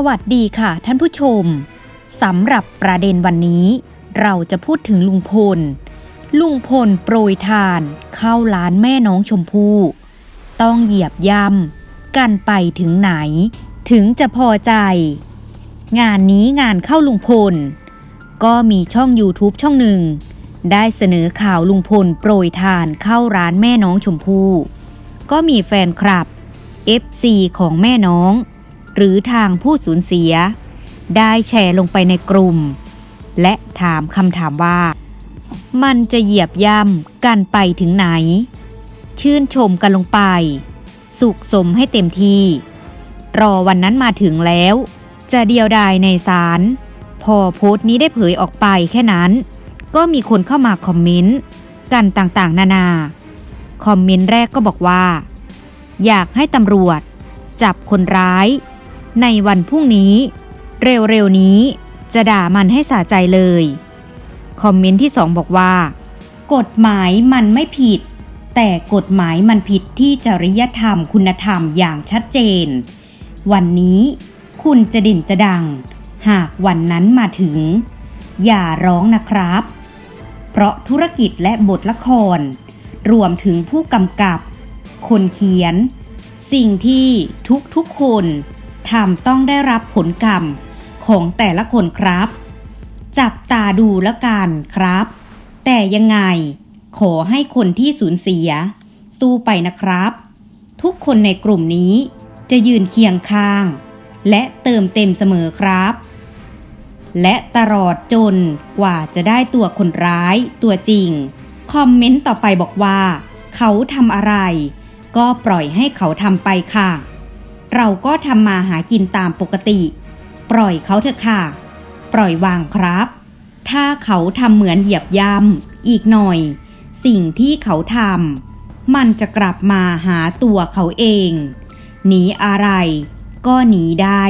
สวัสดีค่ะท่านผู้ชมสำหรับประเด็นวันนี้ เราจะพูดถึงลุงพล ลุงพลโปรยทานเข้าร้านแม่น้องชมพู่ ต้องเหยียบย่ำกันไปถึงไหน ถึงจะพอใจ งานนี้งานเข้าลุงพล ก็มีช่อง YouTube ช่องหนึ่ง ได้เสนอข่าวลุงพลโปรยทานเข้าร้านแม่น้องชมพู่ ก็มีแฟนคลับ FC ของแม่น้อง หรือทางผู้สูญเสีย ได้แชร์ลงไปในกลุ่ม และถามคำถามว่า มันจะเหยียบย่ำกันไปถึงไหน ชื่นชมกันลงไป สุขสมให้เต็มที่ รอวันนั้นมาถึงแล้ว จะเดียวดายในศาลพอโพสต์นี้ได้เผยออกไปแค่นั้น ก็มีคนเข้ามาคอมเมนต์กันต่างๆ นานา คอมเมนต์แรกก็บอกว่า อยากให้ตำรวจ จับคนร้าย ในวันพรุ่งนี้ เร็วๆนี้จะด่ามันให้สะใจเลย คอมเมนต์ที่สองบอกว่า กฎหมายมันไม่ผิด แต่กฎหมายมันผิดที่จริยธรรมคุณธรรมอย่างชัดเจน วันนี้คุณจะเด่นจะดัง หากวันนั้นมาถึง อย่าร้องนะครับ เพราะธุรกิจและบทละคร รวมถึงผู้กำกับ คนเขียน สิ่งที่ทุกๆคน ทำต้องได้รับผลกรรมของแต่ละคนครับ จับตาดูแล้วกันครับ แต่ยังไง ขอให้คนที่สูญเสีย สู้ไปนะครับ ทุกคนในกลุ่มนี้จะยืนเคียงข้าง และเติมเต็มเสมอครับ และตลอดจนกว่าจะได้ตัวคนร้ายตัวจริง คอมเมนต์ต่อไปบอกว่า เขาทำอะไร ก็ปล่อยให้เขาทำไปค่ะ เราก็ทำมาหากินตามปกติ ปล่อยเขาเถอะค่ะ ปล่อยวางครับ ถ้าเขาทำเหมือนเหยียบย่ำอีกหน่อย สิ่งที่เขาทำมันจะกลับมาหาตัวเขาเอง หนีอะไรก็หนีได้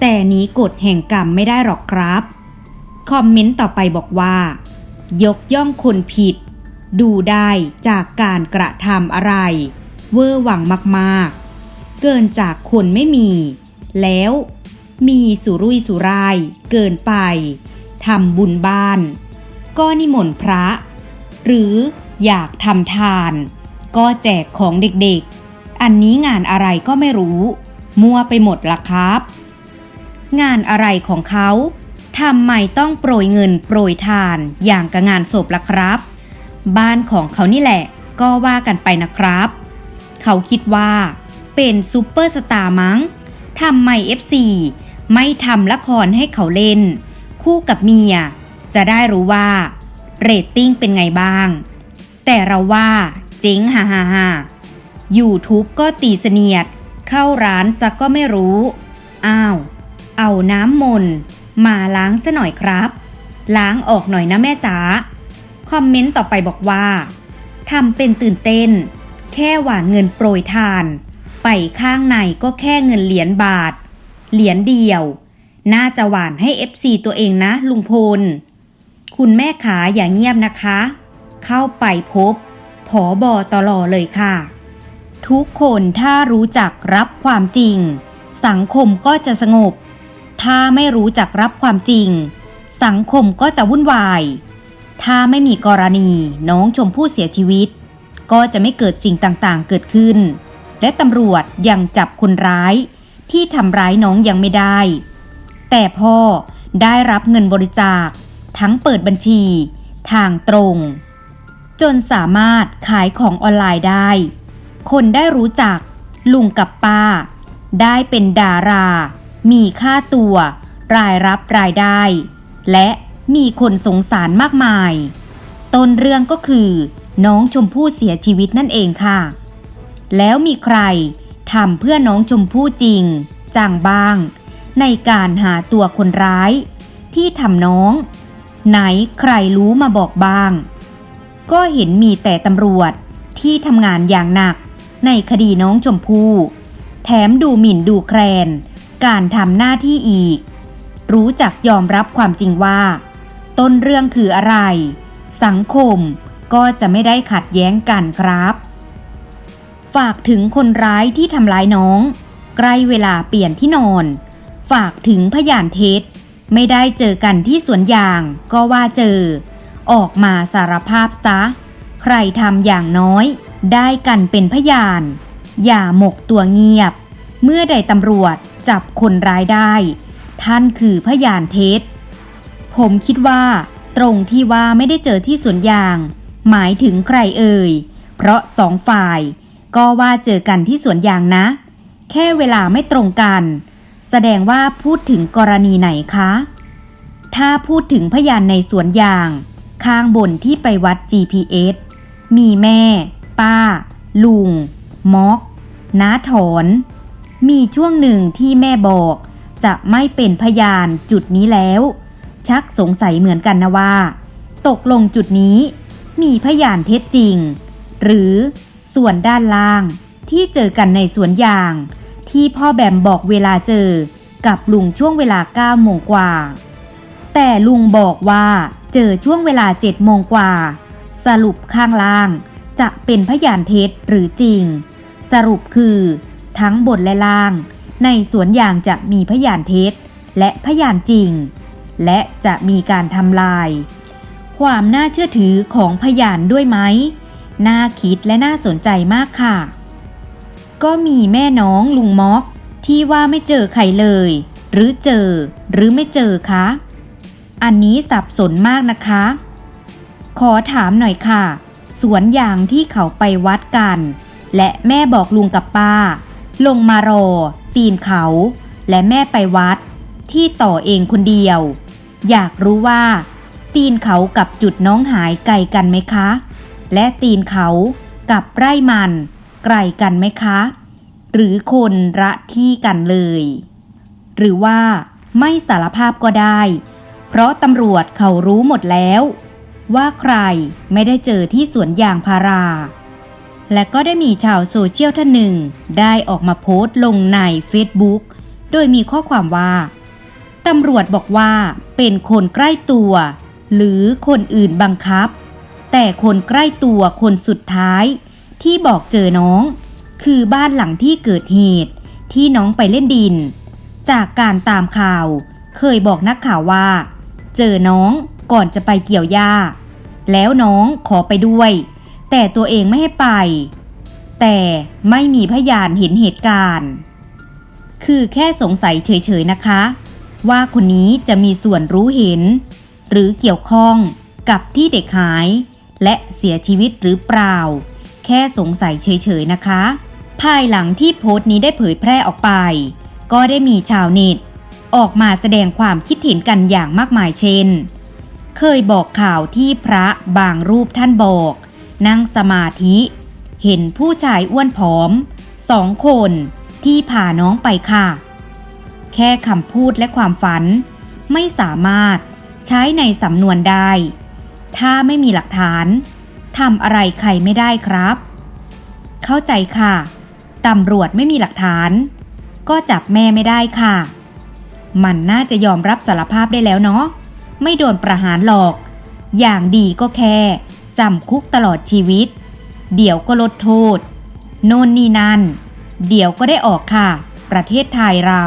แต่หนีกฎแห่งกรรมไม่ได้หรอกครับ คอมเมนต์ต่อไปบอกว่า ยกย่องคนผิด ดูได้จากการกระทำอะไร เวอร์หวังมากๆ เกินจากคนไม่มี แล้ว มีสุรุ่ยสุราย เกินไปทำบุญบ้าน ก็นิมนต์พระ หรืออยากทำทาน ก็แจกของเด็กๆ อันนี้งานอะไรก็ไม่รู้ มั่วไปหมดละครับ งานอะไรของเขาทำไมต้องโปรยเงินโปรยทานอย่างกับงานศพล่ะครับ บ้านของเขานี่แหละ ก็ว่ากันไปนะครับ เขาคิดว่า เป็นซูเปอร์สตาร์มั้งทำไม FC ไม่ทำละครให้เขาเล่น คู่กับเมีย จะได้รู้ว่า เรตติ้งเป็นไงบ้าง แต่เราว่าเจ๊งฮ่าฮ่าฮ่า YouTube ก็ตีเสนียด เข้าร้านซักก็ไม่รู้ อ้าว เอาน้ำมนต์มาล้างซะหน่อยครับ ล้างออกหน่อยนะแม่จ๋าคอมเมนต์ต่อไปบอกว่าทำเป็นตื่นเต้น แค่หวานเงินโปรยทาน ไปข้างในก็แค่เงินเหรียญบาท เหรียญเดียว น่าจะหวานให้ FC ตัวเองนะ ลุงพล คุณแม่ขาอย่าเงียบนะคะ เข้าไปพบผอบอตลอเลยค่ะ ทุกคนถ้ารู้จักรับความจริง สังคมก็จะสงบ ถ้าไม่รู้จักรับความจริง สังคมก็จะวุ่นวาย ถ้าไม่มีกรณีน้องชมพู่เสียชีวิต ก็จะไม่เกิดสิ่งต่างๆเกิดขึ้น และตำรวจยังจับคนร้าย ที่ทำร้ายน้องยังไม่ได้ แต่พ่อได้รับเงินบริจาค ทั้งเปิดบัญชี ทางตรง จนสามารถขายของออนไลน์ได้ คนได้รู้จักลุงกับป้า ได้เป็นดารา มีค่าตัว รายรับรายได้ และมีคนสงสารมากมาย ต้นเรื่องก็คือ น้องชมพู่เสียชีวิตนั่นเองค่ะ แล้วมีใครทำเพื่อน้องชมพู่จริง จังบ้าง ในการหาตัวคนร้าย ที่ทำน้อง ไหนใครรู้มาบอกบ้าง ก็เห็นมีแต่ตำรวจที่ทำงานอย่างหนัก ในคดีน้องชมพู่ แถมดูหมิ่นดูแคลน การทำหน้าที่อีก รู้จักยอมรับความจริงว่า ต้นเรื่องคืออะไร สังคมก็จะไม่ได้ขัดแย้งกันครับ ฝากถึงคนร้ายที่ทำร้ายน้อง ใกล้เวลาเปลี่ยนที่นอน ฝากถึงพยานเท็จ ไม่ได้เจอกันที่สวนยางก็ว่าเจอ ออกมาสารภาพซะ ใครทำอย่างน้อย ได้กันเป็นพยาน อย่าหมกตัวเงียบ เมื่อใดตำรวจจับคนร้ายได้ ท่านคือพยานเท็จ ผมคิดว่า ตรงที่ว่าไม่ได้เจอที่สวนยาง หมายถึงใครเอ่ย เพราะสองฝ่าย ก็ว่าเจอกันที่สวนยางนะ แค่เวลาไม่ตรงกัน แสดงว่าพูดถึงกรณีไหนคะ ถ้าพูดถึงพยานในสวนยาง ข้างบนที่ไปวัด GPS มีแม่ ป้า ลุงม็อกน้าถอน มีช่วงหนึ่งที่แม่บอก จะไม่เป็นพยานจุดนี้แล้ว ชักสงสัยเหมือนกันนะว่า ตกลงจุดนี้ มีพยานเท็จจริง หรือ ส่วนด้านล่างที่เจอกันในสวนยาง ที่พ่อแบมบอกเวลาเจอกับลุงช่วงเวลา9โมงกว่า แต่ลุงบอกว่าเจอช่วงเวลา7โมงกว่า สรุปข้างล่างจะเป็นพยานเท็จหรือจริง สรุปคือทั้งบนและล่าง ในสวนยางจะมีพยานเท็จและพยานจริง และจะมีการทำลาย ความน่าเชื่อถือของพยานด้วยไหม น่าคิดและน่าสนใจมากค่ะ ก็มีแม่น้องลุงม็อก ที่ว่าไม่เจอใครเลย หรือเจอ หรือไม่เจอคะ อันนี้สับสนมากนะคะ ขอถามหน่อยค่ะ สวนยางที่เขาไปวัดกัน และแม่บอกลุงกับป้า ลงมารอ ตีนเขา และแม่ไปวัด ที่ต่อเองคนเดียว อยากรู้ว่า ตีนเขากับจุดน้องหายไกลกันไหมคะ และตีนเขากับไร่มันไกลกันไหมคะ หรือคนละที่กันเลย หรือว่าไม่สารภาพก็ได้ เพราะตำรวจเขารู้หมดแล้ว ว่าใครไม่ได้เจอที่สวนยางพารา และก็ได้มีชาวโซเชียลท่านหนึ่งได้ออกมาโพสต์ลงใน Facebook โดยมีข้อความว่าตำรวจบอกว่าเป็นคนใกล้ตัว หรือคนอื่นบังคับ แต่คนใกล้ตัวคนสุดท้าย ที่บอกเจอน้อง คือบ้านหลังที่เกิดเหตุ ที่น้องไปเล่นดิน จากการตามข่าว เคยบอกนักข่าวว่า เจอน้องก่อนจะไปเกี่ยวหญ้า แล้วน้องขอไปด้วย แต่ตัวเองไม่ให้ไป แต่ไม่มีพยานเห็นเหตุการณ์ คือแค่สงสัยเฉยๆนะคะ ว่าคนนี้จะมีส่วนรู้เห็น หรือเกี่ยวข้องกับที่เด็กหาย และเสียชีวิตหรือเปล่า แค่สงสัยเฉยๆนะคะ ภายหลังที่โพสต์นี้ได้เผยแพร่ออกไป ก็ได้มีชาวเน็ต ออกมาแสดงความคิดเห็นกันอย่างมากมายเช่น เคยบอกข่าวที่พระบางรูปท่านบอก นั่งสมาธิ เห็นผู้ชายอ้วนผอมสองคนที่พาน้องไปค่ะ แค่คำพูดและความฝัน ไม่สามารถใช้ในสำนวนได้ ถ้าไม่มีหลักฐานทำอะไรใครไม่ได้ครับ เข้าใจค่ะตำรวจไม่มีหลักฐาน ก็จับแม่ไม่ได้ค่ะ มันน่าจะยอมรับสารภาพได้แล้วเนาะไม่โดนประหารหรอก อย่างดีก็แค่จำคุกตลอดชีวิต เดี๋ยวก็ลดโทษ โน่นนี่นั่น เดี๋ยวก็ได้ออกค่ะ ประเทศไทยเรา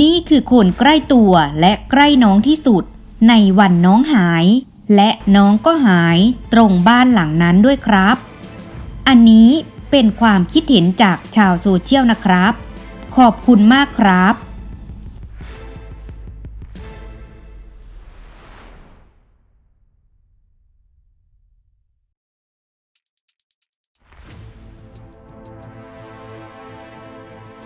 นี่คือคนใกล้ตัวและใกล้น้องที่สุด ในวันน้องหาย และน้องก็หายตรงบ้านหลังนั้นด้วยครับ อันนี้เป็นความคิดเห็นจากชาวโซเชียลนะครับ ขอบคุณมากครับ